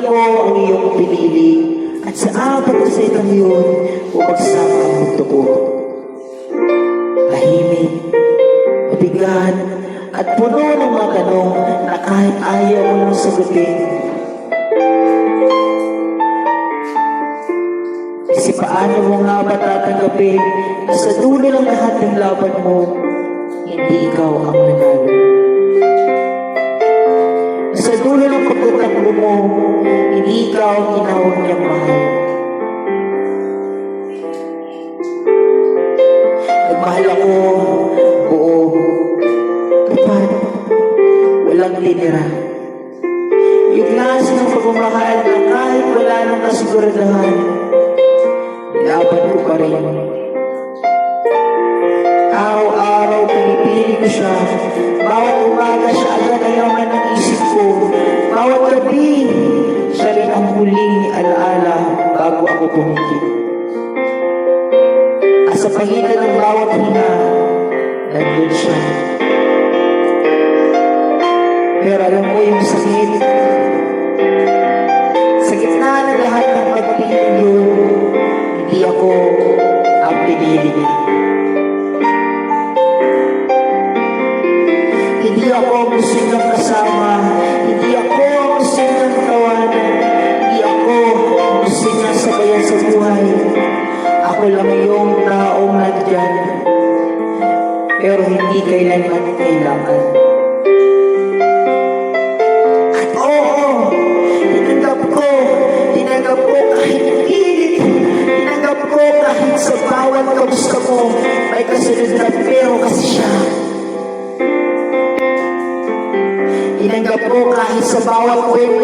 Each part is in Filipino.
ako ang iyong pinili. At sa apat na setang yun, bumagsak ang mundo ko. Tahimik, mabigat, at puno ng mga tanong na kahit ayaw mo nang sagutin. Kasi paano mo nga ba tatanggapin na sa dulo ng lahat ng laban mo, hindi ikaw ang nanalo. Sa dulo ng pagtatakbo mo, hindi ikaw tinawag niyang mahal. Nagmahal ako, buo, tapat, walang tinira. Yung klase ng pagmamahal na kahit wala nang kasiguradahan, nilaban ko pa rin. Araw-araw pinipili ko siya. Bawat umaga siya agad ang yaman ng isip ko. Bawat gabi, siya rin ang huling alaala bago ako pumikit. At sa pagitan ng bawat hinga, nandun siya. Pero alam mo yung sakit. Sa gitna ng lahat ng pagpili yun, hindi ako ang pinili niya. Hindi ako ang gusto kasama. Hindi hindi kailanman kailangan. At oo, tinanggap ko, tinanggap kahit pilit, tinanggap ko kahit sa bawat kamusta mo, may kasunod na pero kasi ko kahit sa bawat kwento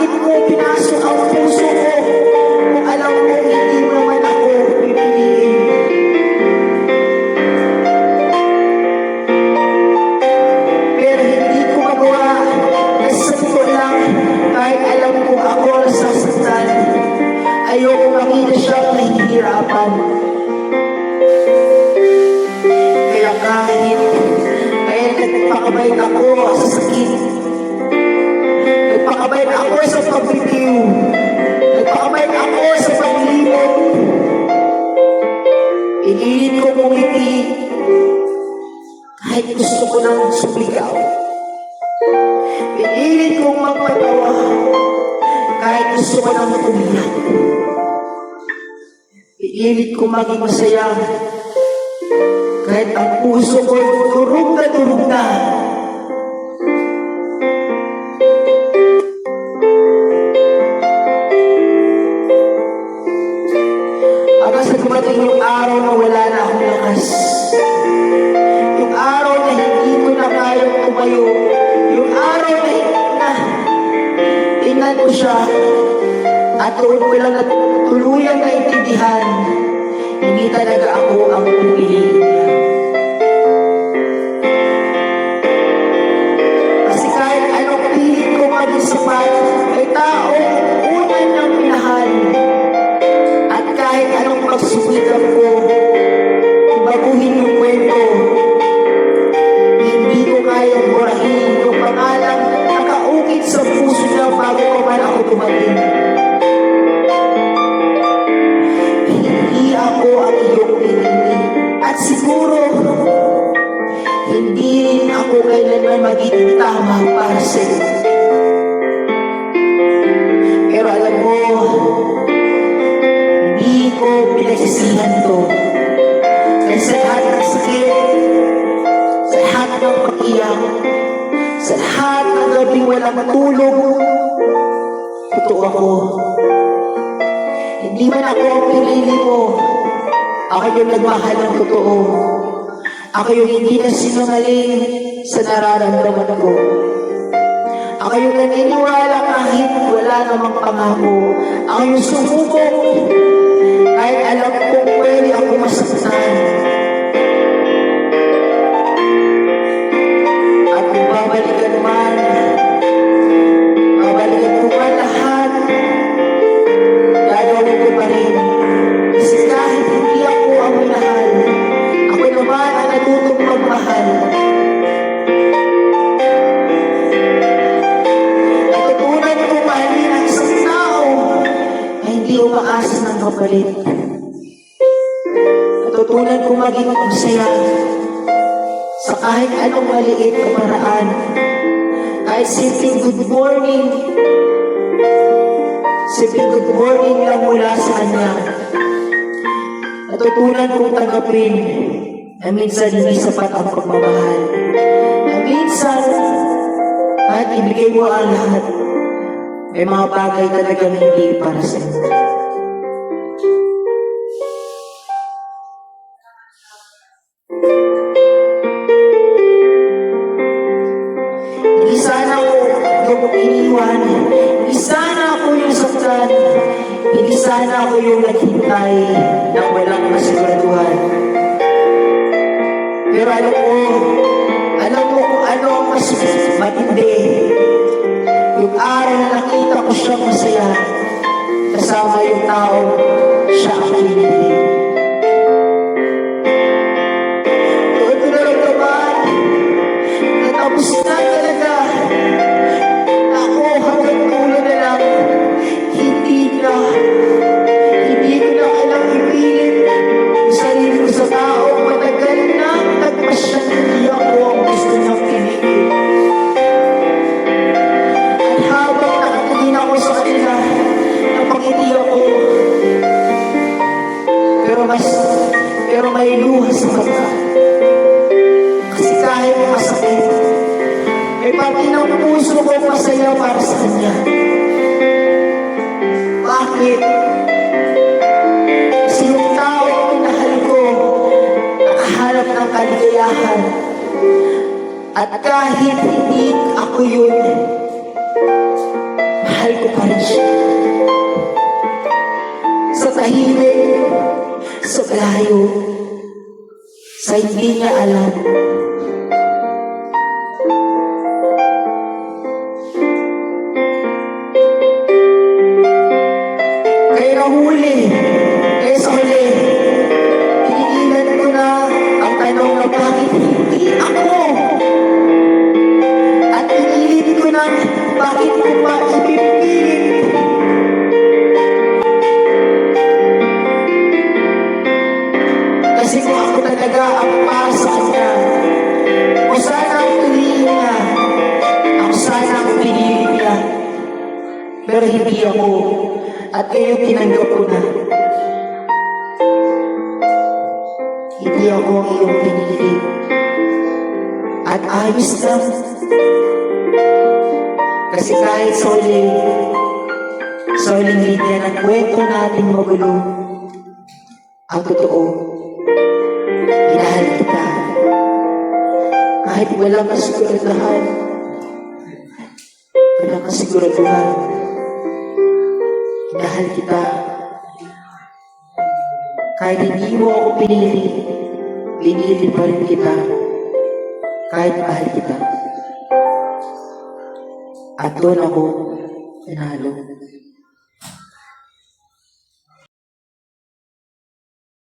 Bakit mo pinasok ang puso ko nang sumigaw. Pinilit kong magpatawa kahit gusto ko nang umiyak. Pinilit ko maging masaya kahit ang puso ko durog na durog na. Tumayo. Yung araw na na tingnan ko siya at doon ko lang tuluyang naintindihan hindi talaga ako ang pumili magiging tama para sa iyo. Pero alam mo, hindi ko pinagsisihan to. Kasi sa lahat ng sakit, sa lahat ng pag-iyak, sa lahat ng gabing walang matulog, totoo ako. Hindi man ako ang pinili mo. Ako yung nagmahal ng totoo. Ako yung hindi na sinungaling sa nararamdaman ko. Ako yung naniniwala kahit wala namang pangako. Ako yung sumubok kahit alam kong pwede ako masaktan. Kapalit. Natutunan ko maging masaya sa kahit anong maliit na paraan. Kahit simpleng good morning, simpleng good morning lang mula sa kanya. Natutunan kong tanggapin na minsan hindi sapat ang pagmamahal. Na minsan, kahit ibigay mo ang lahat, may mga bagay talagang hindi para sa. Yung iniwan. Hindi sana ako yung saktan. Hindi sana ako yung naghintay ng walang kasiguraduhan. Pero alam ko, alam mo kung ano ang mas matindi. Yung araw na nakita ko siyang masaya, kasama yung tao, siya ang pinili. Tapos na may luha sa mata. Kasi kahit masakit, may pati ng puso ko masaya para sa kanya. Bakit? Kasi yung tao ang minahal ko, nakahanap ng kaligayahan. At kahit hindi ako yun, mahal ko pa rin siya. Sa tahimik, sa layo, sa hindi niya alam. Kaya nahuli, Pero hindi ako, at kayo tinanggap ko na. Hindi ako ang iyong pinili. At ayos lang. Kasi kahit sa uling linya ng kwento nating magulo, ang totoo, minahal kita. Kahit walang kasiguraduhan, walang kasiguraduhan, minahal kita. Kahit hindi mo ako pinili, pinili pa rin kita. Kahit mahal kita. At doon ako nanalo.